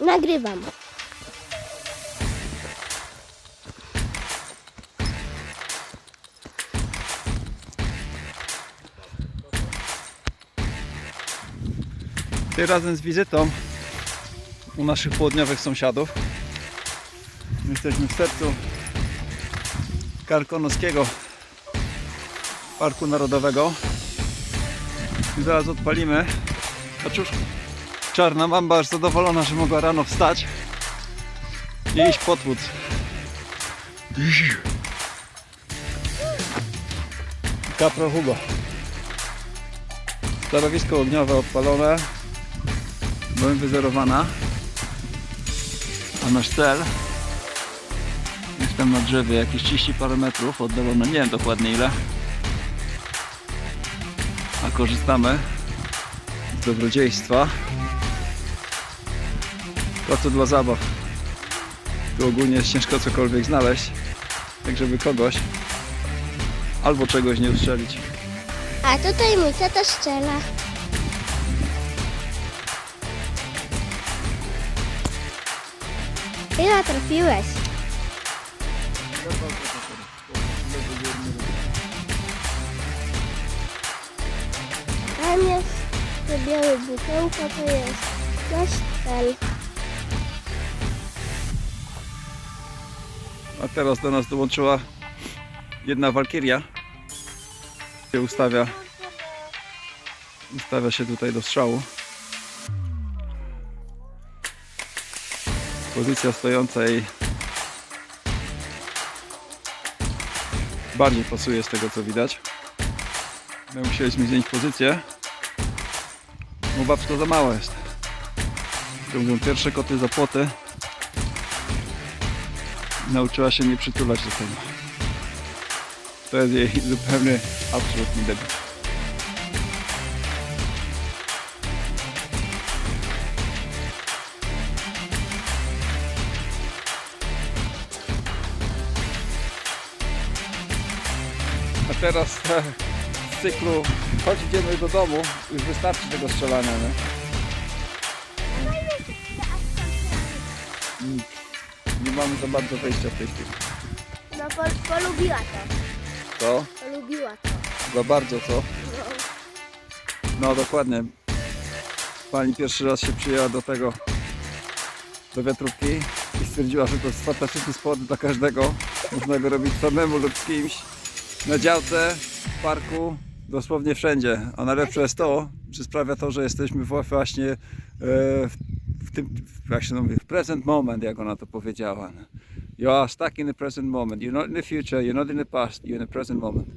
Nagrywam. Tym razem z wizytą u naszych południowych sąsiadów. Jesteśmy w sercu Karkonoskiego Parku Narodowego. I zaraz odpalimy. Cóż, czarna mamba aż zadowolona, że mogła rano wstać i iść potwód. Capro Hugo. Stanowisko ogniowe odpalone. Byłem wyzerowana. A nasz cel jest tam na drzewie jakieś 30 parę metrów oddalone, nie wiem dokładnie ile. A korzystamy z dobrodziejstwa. To co dla zabaw. Tu ogólnie jest ciężko cokolwiek znaleźć, tak żeby kogoś albo czegoś nie ustrzelić. A tutaj mój tata strzela. Ile trafiłeś? Tam jest te białe butełka, to jest nasz cel. A teraz do nas dołączyła jedna walkiria. się ustawia ustawia się tutaj do strzału. Pozycja stojąca jej bardziej pasuje z tego co widać. My musieliśmy zmienić pozycję, bo babsko za mała jest. Mówią pierwsze koty za płoty. Nauczyła się nie przytulać do tego. To jest jej zupełny absolutny debiut. A teraz e, z cyklu chodź idziemy do domu, już wystarczy tego strzelania, nie? Mamy za bardzo wejścia w tej chwili. No pol- polubiła to. To? Polubiła to. Za bardzo, co? No dokładnie. Pani pierwszy raz się przyjęła do tego, do wiatrówki i stwierdziła, że to jest fantastyczny sport dla każdego. Można go robić samemu lub z kimś. Na działce, w parku, dosłownie wszędzie. A najlepsze jest to, że sprawia to, że jesteśmy właśnie e, w tym, w- jak się to mówi, w present moment, jak ona to powiedziała. You are stuck in the present moment. You're not in the future, you're not in the past, you're in the present moment.